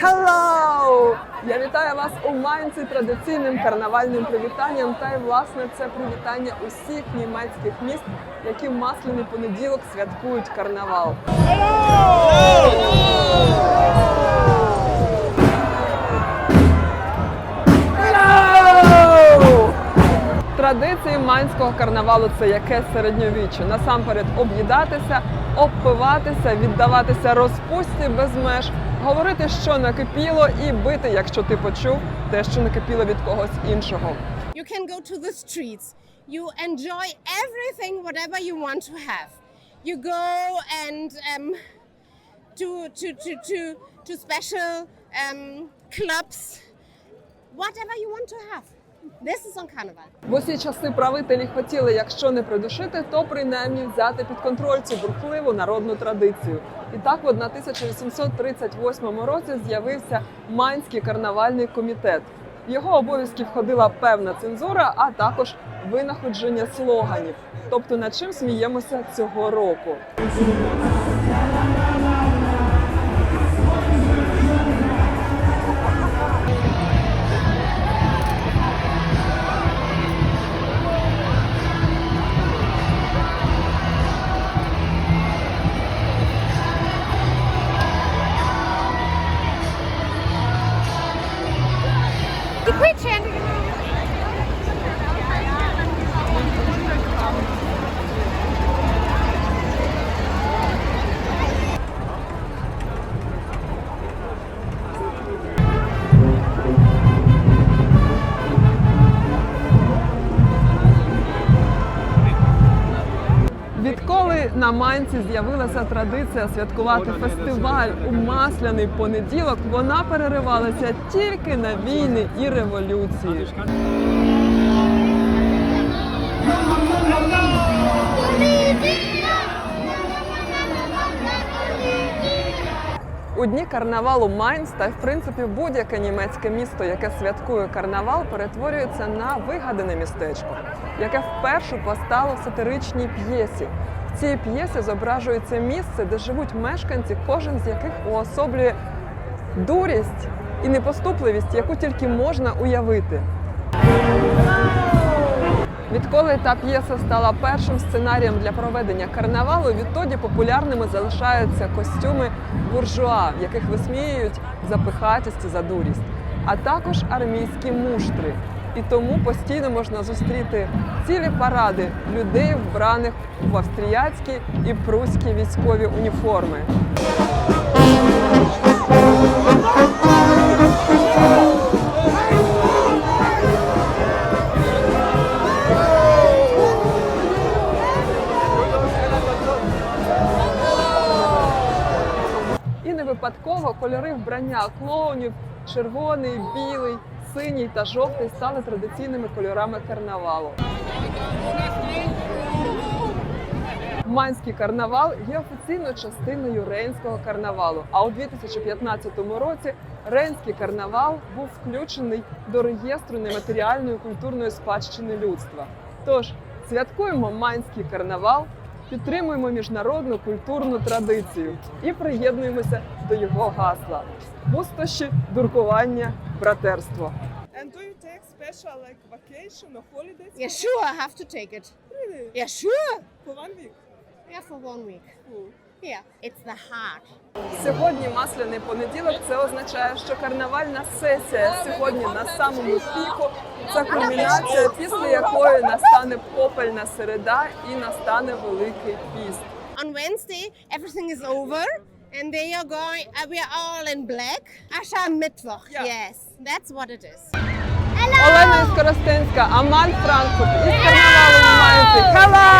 Hello! Я вітаю вас у Майнці традиційним карнавальним привітанням. Та й власне це привітання усіх німецьких міст, які масляний понеділок святкують карнавал. Традиції майнського карнавалу це яке середньовіччя. Насамперед об'їдатися, обпиватися, віддаватися розпусті без меж, говорити, що накипіло, і бити, якщо ти почув те, що накипіло від когось іншого. You can go to the streets. You enjoy everything, whatever you want to have. You go and um, to, to, to, to, to special um, clubs, whatever you want to have. This is on. В усі часи правителі хотіли, якщо не придушити, то принаймні взяти під контроль цю бурхливу народну традицію. І так, в 1838 році з'явився Майнський карнавальний комітет. В його обов'язки входила певна цензура, а також винаходження слоганів. Тобто над чим сміємося цього року. На Майнці з'явилася традиція святкувати фестиваль у масляний понеділок, вона переривалася тільки на війни і революції. У дні карнавалу Майнц та в принципі будь-яке німецьке місто, яке святкує карнавал, перетворюється на вигадане містечко, яке вперше постало в сатиричній п'єсі. В цій п'єсі зображується місце, де живуть мешканці, кожен з яких уособлює дурість і непоступливість, яку тільки можна уявити. Відколи та п'єса стала першим сценарієм для проведення карнавалу, відтоді популярними залишаються костюми буржуа, в яких висміюють запихатість і задурість, а також армійські муштри. І тому постійно можна зустріти цілі паради людей, вбраних в австріяцькі і пруські військові уніформи. І не випадково кольори вбрання клоунів червоний, білий, синій та жовтий стали традиційними кольорами карнавалу. Майнський карнавал є офіційною частиною Рейнського карнавалу. А у 2015 році Рейнський карнавал був включений до реєстру нематеріальної культурної спадщини людства. Тож святкуємо Майнський карнавал, підтримуємо міжнародну культурну традицію і приєднуємося до його гасла: пустощі, дуркування, братерство. And do you take special like vacation or holidays? Yeah, sure, I have to take it. Really? Yeah, sure. For one week? Yeah, for one week. Cool. Yeah, it's the heart. Сьогодні масляний понеділок. Це означає, що карнавальна сесія сьогодні на самому піку. Це кульмінація, після якої настане попельна середа і настане великий піст. On Wednesday, everything is over, and they are going. Uh, we are all in black. Aschermittwoch. Yeah. Yes, That's what it is. Hello! Olena Skorostenska, Aman Frankfurt. Hello!